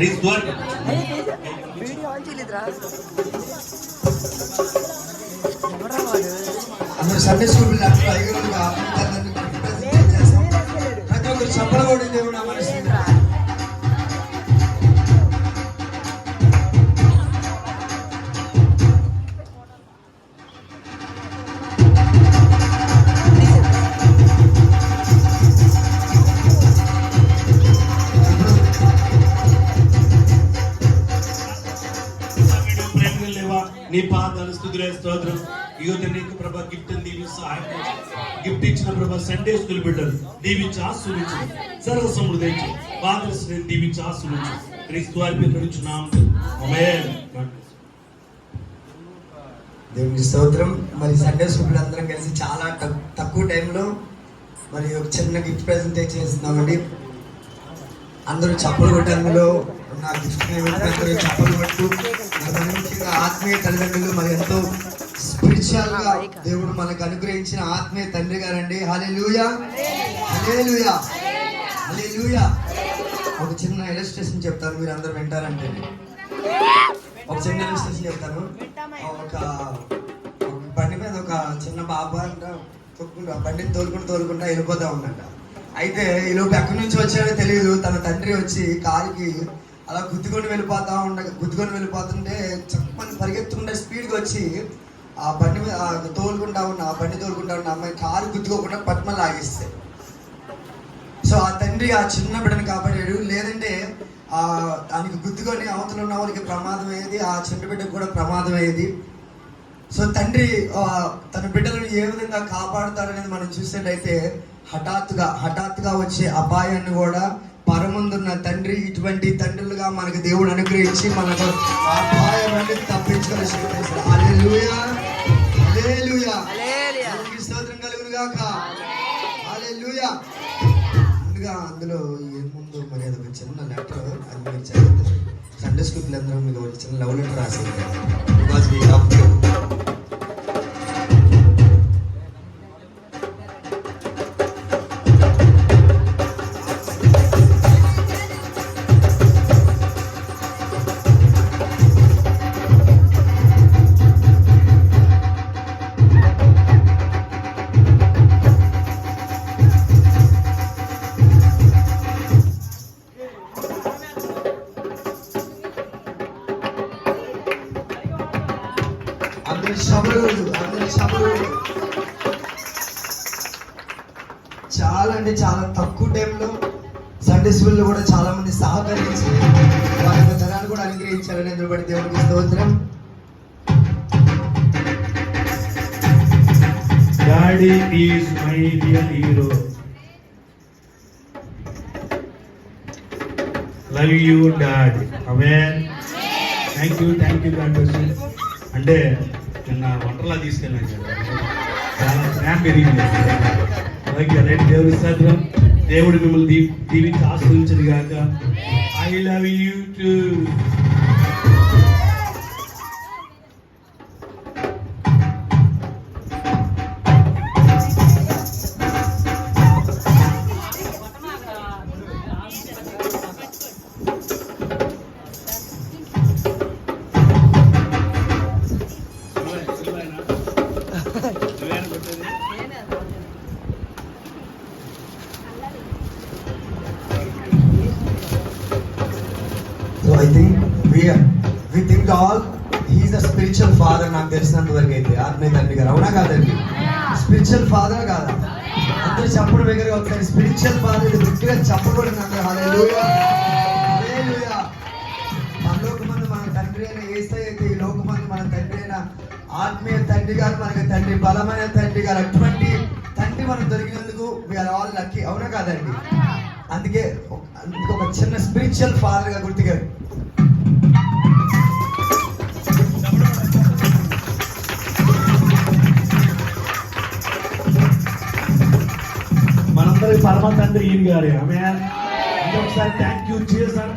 Please గోడ్ video on చేయలేదురా ఎవరా వాడు సండే స్కూల్ ప్రతి ఒక్కరు చప్పలు కూడా దేవుడు నీ పాదాలు స్థుతులే స్తోత్రం. యువత నీకు ప్రభా గిఫ్ట్ దీవి సహాయం గిఫ్ట్ ఇచ్చిన ప్రభా సండే స్కూల్ బిడ్డలు దీవించి ఆశీర్వించు సర్వ సమృద్ధించు. ఫాదర్స్ నేను దీవించి ఆశీర్వించు క్రీస్తు వారి పేరు నడుచున్నాం దేవునికి స్తోత్రం. మరి సండే స్కూల్ అందరం కలిసి చాలా తక్కువ టైంలో మరి ఒక చిన్న గిఫ్ట్ ప్రెజెంట్ చేస్తున్నామండి. అందరూ చప్పలు కొట్టి నాకు చప్పలు ఆత్మీయ తల్లిదండ్రులు మరి ఎంతో స్పిరిచువల్గా దేవుడు మనకు అనుగ్రహించిన ఆత్మీయ తండ్రి గారండి లూయా హల్లెలూయా లూయా ఒక చిన్న ఇలస్ట్రేషన్ చెప్తాను మీరు అందరు వింటారంటే ఒక చిన్న ఇలస్ట్రేషన్ చెప్తాను ఒక బండి మీద ఒక చిన్న బాబా అంట తొక్కుంటా బండిని తోలుకుంటూ తోలుకుంటా వెళ్ళిపోతా ఉందంట అయితే ఈ లోపు ఎక్కడి నుంచి వచ్చాడో తెలియదు తన తండ్రి వచ్చి కారుకి అలా గుద్దుకొని వెళ్ళిపోతా ఉండ గుద్దుకొని వెళ్ళిపోతుంటే చక్కని పరిగెత్తుకుంటే స్పీడ్గా వచ్చి ఆ బండి మీద తోలుకుంటా ఉన్న ఆ బండి తోలుకుంటా ఉన్న అమ్మాయి కారు గుద్దుకోకుండా పద్మ లాగిస్తే. సో ఆ తండ్రి ఆ చిన్న బిడ్డను కాపాడాడు. లేదంటే ఆ దానికి గుద్దుకొని అవతల ఉన్న వాళ్ళకి ప్రమాదం అయ్యేది ఆ చిన్న బిడ్డకు కూడా ప్రమాదం అయ్యేది. సో తండ్రి తన బిడ్డలను ఏ విధంగా కాపాడుతాడనేది మనం చూసినట్టయితే హఠాత్తుగా హఠాత్తుగా వచ్చే అపాయాన్ని కూడా పరముందున్న తండ్రి ఇటువంటి తండ్రులుగా మనకు దేవుడు అనుగ్రహించి మనకు ఆ నుండి తప్పించుకొని శక్తి ఇస్తాడు. హల్లెలూయా. హల్లెలూయా. హల్లెలూయా. దేవునికి స్తోత్రం కలుగును గాక హల్లెలూయా. ముందుగా అందులో ఏముందో మరి అదొక చిన్న లెటర్ అది మీరు సండే స్కూల్ పిల్లలందరూ మీకు ఒక చిన్న లవ్ లెటర్ రాసింది బికాస్ వీ హ్యావ్ ధనాన్ని ఎదురుబడి అనుగ్రహించారని దేవునికి స్తోత్రం. Daddy is my real hero. Love you dad. Amen thank you thank you God అంటే నిన్న వంటలా తీసుకెళ్ళాను చాలా ప్రేమ పెరిగింది. అలాగే రైట్ దేవుడి సాధ్యం దేవుడు మిమ్మల్ని దీవించి ఆశ్రయించదు గాక. I love you to all his a spiritual father నాకు తెలిసినంత వరకు అయితే. ఆత్మీయ తండ్రి గారు. అవునా కాదండి స్పిరిచువల్ ఫాదర్ కాదా? అందరూ చప్పుడు దగ్గర ఒకసారి. స్పిరిచువల్ ఫాదర్ ఇది గట్టిగా చెప్పకూడదు అందరూ హల్లెలూయా పరలోకమందు మన తండ్రి అయిన ఏసై అయితే ఈ లోకమందు మన తండ్రి అయిన ఆత్మీయ తండ్రి గారు మనకి తండ్రి బలమైన తండ్రి గారు. అటువంటి తండ్రి మనం దొరికినందుకు వీఆర్ ఆల్ లక్కీ అవునా కాదండి అందుకే అందుకే ఒక చిన్న స్పిరిచువల్ ఫాదర్గా గుర్తుగారు మనందరి పరమ తండ్రి ఈయన గారే. ఆమె ఒకసారి థ్యాంక్ యూ చేశారు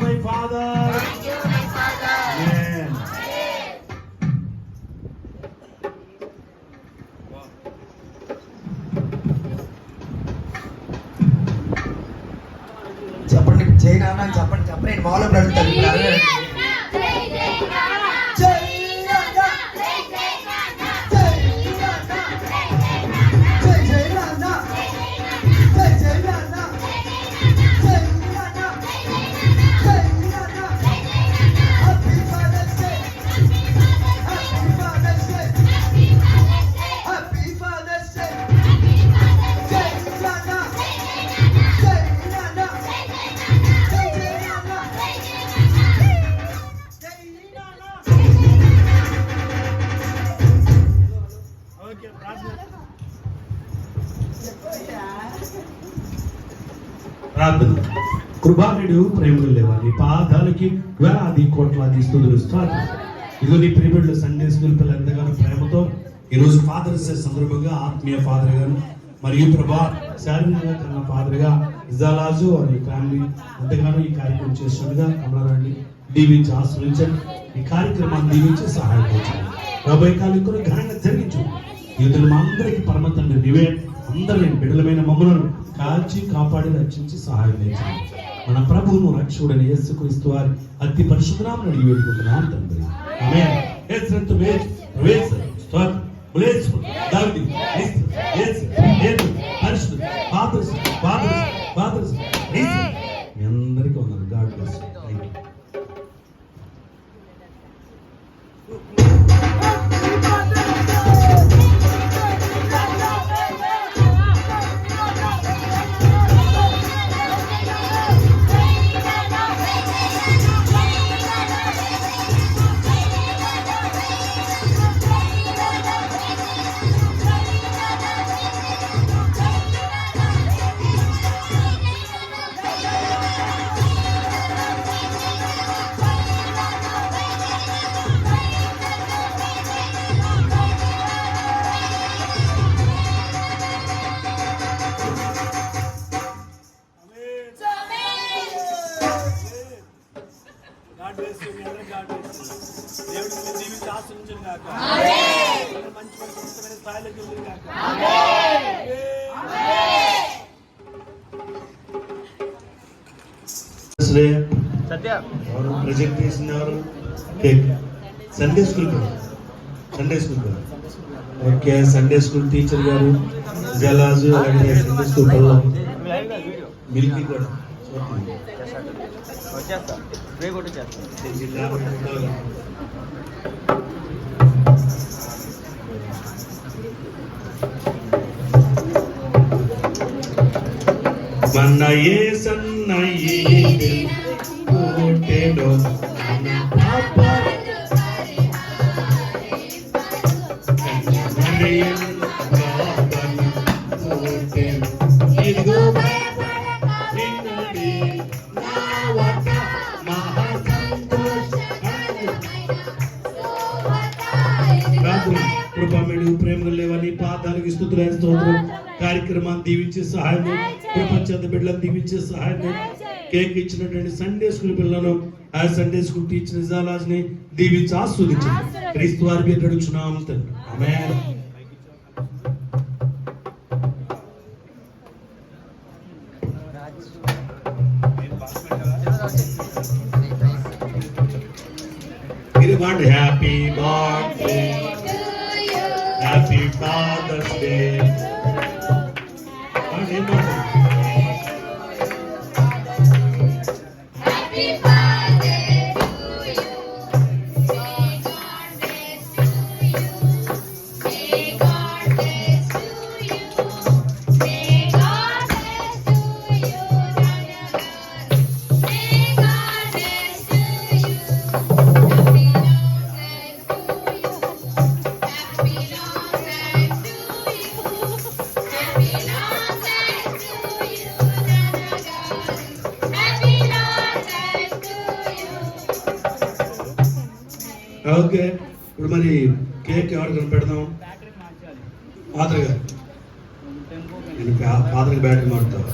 మై ఫాదర్ చెప్పండి చెప్పండి మాలో ప్రార్థన. కృపానుడు ప్రేమలు లేవాలి. పాదాలకి వేలాది కోట్లాది స్థుతులు స్తోత్రం ఇదిగో నీ ప్రియబిడ్డలు సండే స్కూల్ పిల్లలు ఎంతగానో ప్రేమతో ఈరోజు ఫాదర్స్ డే సందర్భంగా ఆత్మీయ ఫాదర్ గారు మరియు ప్రభా శారీరకంగా కన్న ఫాదర్గా ఇజాలాజు వారి ఫ్యామిలీ ఎంతగానో ఈ కార్యక్రమం చేస్తుండగా కమలారాన్ని దీవించి ఆశ్రయించండి. ఈ కార్యక్రమాన్ని దీవించి సహాయపరచండి. రాబోయే కాలం కూడా ఘనంగా జరిగించు యూదులు మా అందరికీ పరమతండ్రి తండ్రి నీవే అందరిని బిడ్డలమైన మమ్మలను కాల్చి కాపాడి రక్షించి సహాయం చేయండి. మన ప్రభువును రక్షకుడని యేసుక్రీస్తు వారి అతి పరిశుభ్రామని అడిగి వేడుకుంటున్నాను తండ్రి. ఆమేన్. యేసు వేజ్ వేజ్ స్తోత్రం. దావిది యేసు యేసు యేసు పరిశుద్ధ ఫాదర్స్ ఫాదర్స్ అందరూ గాడ్ బ్లెస్ యు దేవుడు మీ జీవితం ఆశీర్వదించును గాక. ఆమేన్. మంచి మంచి ఉన్నతమైన స్థాయిలోకి వెళ్ళును గాక. ఆమేన్ సత్య. ఎవరు ప్రజెంట్ చేసింది ఎవరు? Cake. Sunday school Sunday school okay Sunday school teacher గారు జలాజు అలాగే సండే స్కూల్ పిల్లలు. మిల్కీ కూడా. వచ్చేస్తా రే కొట్టి చేస్తా మన ఏ సన్న పాప స్థుతులైన స్తోత్రం. కార్యక్రమాన్ని దీవించే సహాయం ప్రపంచ బిడ్డలను దీవించే సహాయం కేక్ ఇచ్చినటువంటి సండే స్కూల్ పిల్లలను ఆ సండే స్కూల్ టీచర్ నిజాలాజ్ని దీవించి ఆస్వాదించండి. క్రీస్తు వారి పేరు అడుగుచున్నాం తండ్రి. ఆమేన్. మీరు వాడు காதத்தே ఓకే. ఇప్పుడు మరి కేక్ ఎవరికి కనిపెడదాం? పాత్ర గారు. నేను ఫాదర్ బ్యాటరీ మారుతావా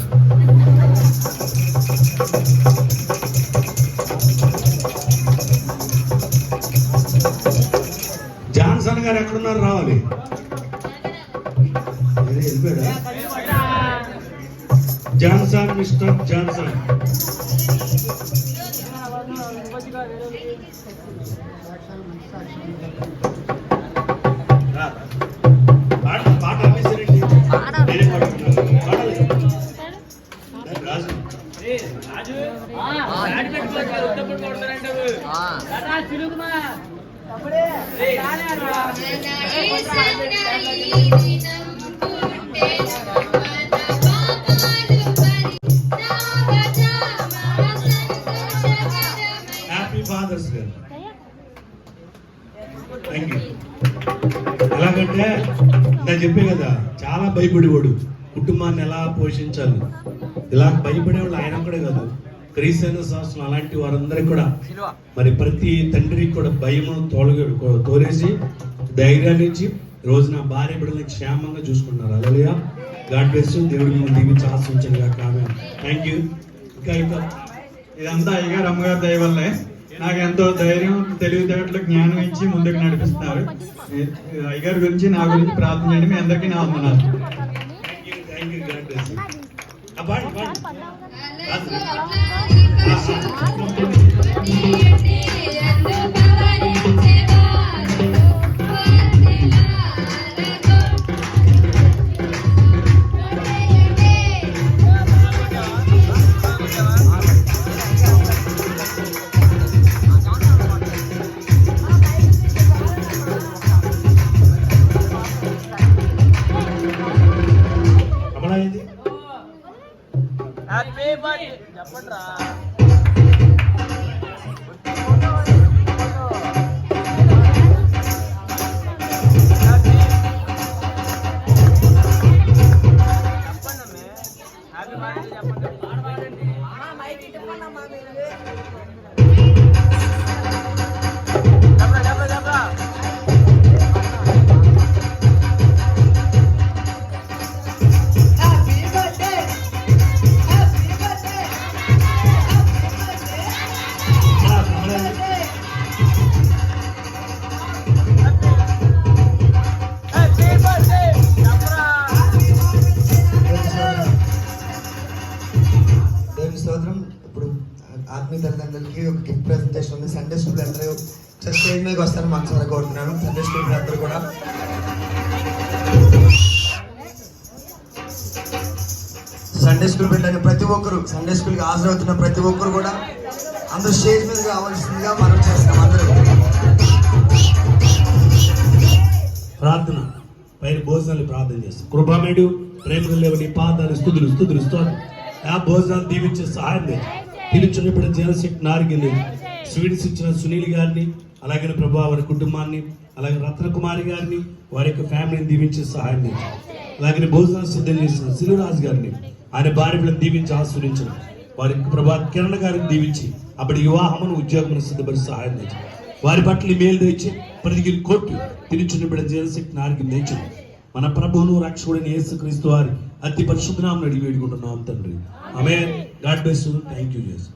జాన్సన్ గారు ఎక్కడున్నారు? రావాలి. Johnson mister Johnson. ఎలాగంటే నేను చెప్పే కదా చాలా భయపడేవాడు. కుటుంబాన్ని ఎలా పోషించాలి? ఇలా భయపడేవాళ్ళు ఆయన కూడా కాదు. క్రీస్తైన శాస్త్రం అలాంటి వారందరికీ కూడా మరి ప్రతి తండ్రికి కూడా భయము తోలగ తోలేసి ధైర్యాన్ని ఇచ్చి రోజు నా భార్య బిడ్డల్ని క్షేమంగా చూసుకున్నారు అలలియా గాడ్ బ్లెస్ దేవుడి మిమ్మల్ని దీవించి ఆశించండి కాక థ్యాంక్ యూ ఇంకా ఇంకా ఇదంతా అయ్యగారు అమ్మగారు దయ వల్లే. నాకు ఎంతో ధైర్యం తెలివితేటలు జ్ఞానం ఇచ్చి ముందుకు నడిపిస్తున్నారు. అయ్యగారి గురించి నా గురించి ప్రార్థన చేయండి. మీ అందరికీ నా వందనాలు. పాడు పాడు బర్త్డే మాత్రం ఇప్పుడు ఆత్మీయ తల్లిదండ్రులకి ఒక గిఫ్ట్ ప్రెజెంటేషన్ ఉంది. సండే స్కూల్ అందరూ స్టేజ్ మీదకి వస్తాను మనసారా కోరుతున్నాను. సండే స్కూల్ అందరూ కూడా. సండే స్కూల్ పెట్టడానికి ప్రతి ఒక్కరు సండే స్కూల్కి హాజరవుతున్న ప్రతి ఒక్కరు కూడా అందరూ స్టేజ్ మీద కావాల్సిందిగా మనం చేస్తాం అందరూ. ప్రార్థన పైన భోజనాలు ప్రార్థన చేస్తాం. కృపామేడు ప్రేమ లేవు పాదాలు స్థుతులు స్థుతులు స్తోత్రం. ఆ భోజనాలు దీవించే సహాయం లేదు. దీవించినప్పుడు జనశక్తి లేదు. స్వీట్స్ ఇచ్చిన సునీల్ గారిని అలాగే ప్రభా వారి కుటుంబాన్ని అలాగే రత్నకుమారి గారిని వారి యొక్క ఫ్యామిలీని దీవించే సహాయం లేదు. అలాగే భోజనాలు సిద్ధం చేసిన శిలురాజు గారిని ఆయన భార్య దీవించి ఆస్వాదించిన వారి యొక్క ప్రభా కిరణ్ గారిని దీవించి అప్పటి వివాహమును ఉద్యోగమును సిద్ధపడి సహాయం లేదు. వారి పట్ల మేలు తెచ్చి ప్రతికి కోట్లు తిరుచుని బిడ్డ జనశక్తి నారికి తెచ్చు మన ప్రభువును రక్షకుడిని యేసుక్రీస్తు వారి అతి పరిశుద్ధనామం అడిగి వేడుకుంటున్నాం తండ్రి. ఆమె గాడ్ బెస్ట్ థ్యాంక్ యూ చేసి